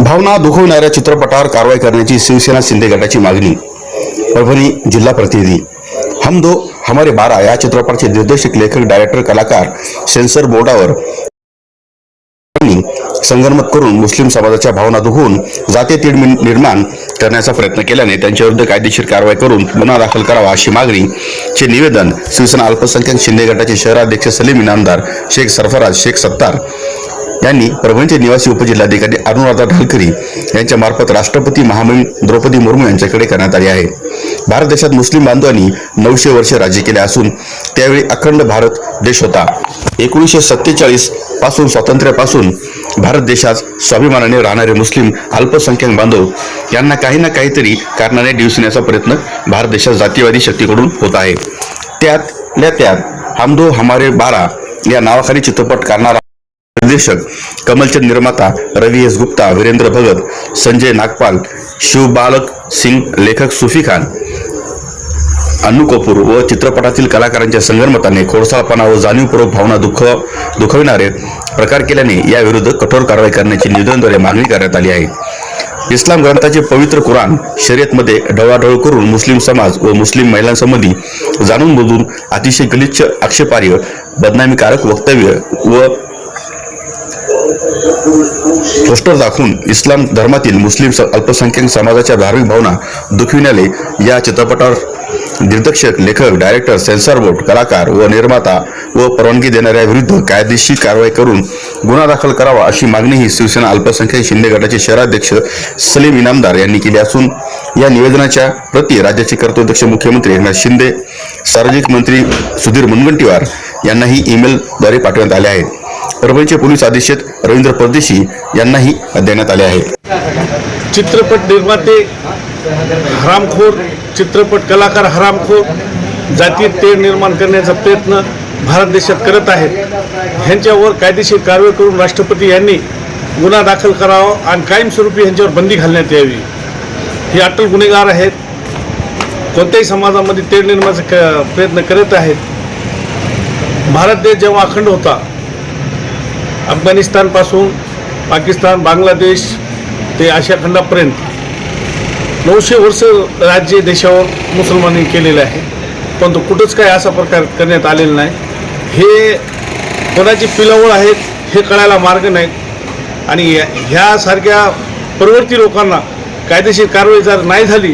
भावना दुखवणाऱ्या चित्रपटावर कारवाई करण्याची शिवसेना शिंदे गटाची मागणी. परभणी जिल्हा प्रतिनिधी. हम दो हमारे बारा या चित्रपटाचे निर्देशक लेखक डायरेक्टर कलाकार सेन्सर बोर्डावर संगनमत करून मुस्लिम समाजाच्या भावना दुखवून जाते तीड निर्माण करण्याचा प्रयत्न केल्याने त्यांच्याविरुद्ध कायदेशीर कारवाई करून गुन्हा दाखल करावा अशी मागणी चे निवेदन शिवसेना अल्पसंख्याक शिंदे गटाचे शहराध्यक्ष सलीम इनामदार शेख सरफराज शेख सत्तार यांनी परभणीचे निवासी उपजिल्हाधिकारी अरुणराधा ढालकरी यांच्या मार्फत राष्ट्रपती महामहिम द्रौपदी मुर्मू यांच्याकडे करण्यात आली आहे. भारत देशात मुस्लिम बांधवांनी नऊशे वर्ष राज्य केले असून त्यावेळी अखंड भारत देश होता. एकोणीसशे सत्तेचाळीस पासून स्वातंत्र्यापासून भारत देशात स्वाभिमानाने राहणारे मुस्लिम अल्पसंख्याक बांधव यांना काही ना काहीतरी कारणाने डिवसण्याचा प्रयत्न भारत देशात जातीवादी शक्तीकडून होत आहे. त्यातल्या त्यात हमदो हमारे बारा या नावाखाली चित्रपट करणारा निर्देशक कमलचंद निर्माता रवी एस गुप्ता वीरेंद्र भगत संजय नागपाल शिवबालक सिंग लेखक सुफी खान अन्नू कपूर व चित्रपटातील कलाकारांच्या संगणमताने खोडसाळपणा व जाणीवपूर्वक भावना दुःख दुखविणारे प्रकार केल्याने याविरुद्ध कठोर कारवाई करण्याची निवेदनद्वारे मागणी करण्यात आली आहे. इस्लाम ग्रंथाचे पवित्र कुराण शर्यतमध्ये ढवळाढवळ करून मुस्लिम समाज व मुस्लिम महिलांसंबंधी जाणून बुजून अतिशय गलिच्छ आक्षेपार्ह बदनामीकारक वक्तव्य व पोस्टर दाखवून इस्लाम धर्मातील मुस्लिम अल्पसंख्याक समाजाच्या धार्मिक भावना दुखविण्याले या चित्रपटावर दिग्दर्शक लेखक डायरेक्टर सेन्सॉर बोर्ड कलाकार व निर्माता व परवानगी देणाऱ्या विरुद्ध कायदेशीर कारवाई करून गुन्हा दाखल करावा अशी मागणीही शिवसेना अल्पसंख्याक शिंदे गटाचे शहराध्यक्ष सलीम इनामदार यांनी केली असून या निवेदनाच्या प्रती राज्याचे कर्तव्यदक्ष मुख्यमंत्री एकनाथ शिंदे सार्वजनिक मंत्री सुधीर मुनगंटीवार यांनाही ईमेलद्वारे पाठवण्यात आले आहे. परभणीचे पोलीस अधीक्षक रवींद्र परदेशी यांनाही देण्यात आले आहे. चित्रपट निर्माते हरामखोर चित्रपट कलाकार हरामखोर जातीय तेढ निर्माण करण्याचा प्रयत्न भारत देशात करत आहेत. ह्यांच्यावर कायदेशीर कारवाई करून राष्ट्रपती यांनी गुन्हा दाखल करावा आणि कायमस्वरूपी ह्यांच्यावर बंदी घालण्यात यावी. हे अटल गुन्हेगार आहेत. कोणत्याही समाजामध्ये तेढ निर्माणाचा क प्रयत्न करत आहेत. भारत देश जेव्हा अखंड होता अफगाणिस्तानपासून पाकिस्तान बांगलादेश ते आशिया खंडापर्यंत नऊशे वर्ष राज्य देशावर मुसलमानी केलेलं आहे. परंतु कुठंच काय असा प्रकार करण्यात आलेला नाही. हे कोणाची पिलावळ आहेत हे कळायला मार्ग नाही आणि ह्यासारख्या प्रवृत्ती लोकांना कायदेशीर कारवाई जर नाही झाली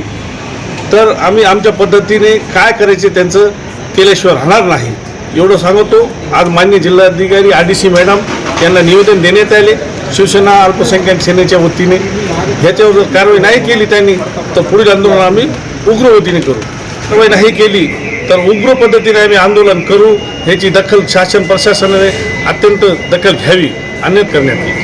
तर आम्ही आमच्या पद्धतीने काय करायचे त्यांचं केल्याशिवाय राहणार नाही. एवढं सांगतो आज मान्य जिल्हाधिकारी आर डी सी मॅडम यांना निवेदन देण्यात आले. शिवसेना अल्पसंख्याक सेनेच्या वतीने ह्याच्यावर जर कारवाई नाही केली त्यांनी तर पुढील आंदोलन आम्ही उग्रवतीने करू. कारवाई नाही केली तर उग्र पद्धतीने आम्ही आंदोलन करू. ह्याची दखल शासन प्रशासनाने अत्यंत दखल घ्यावी अन्यत करण्यात येईल.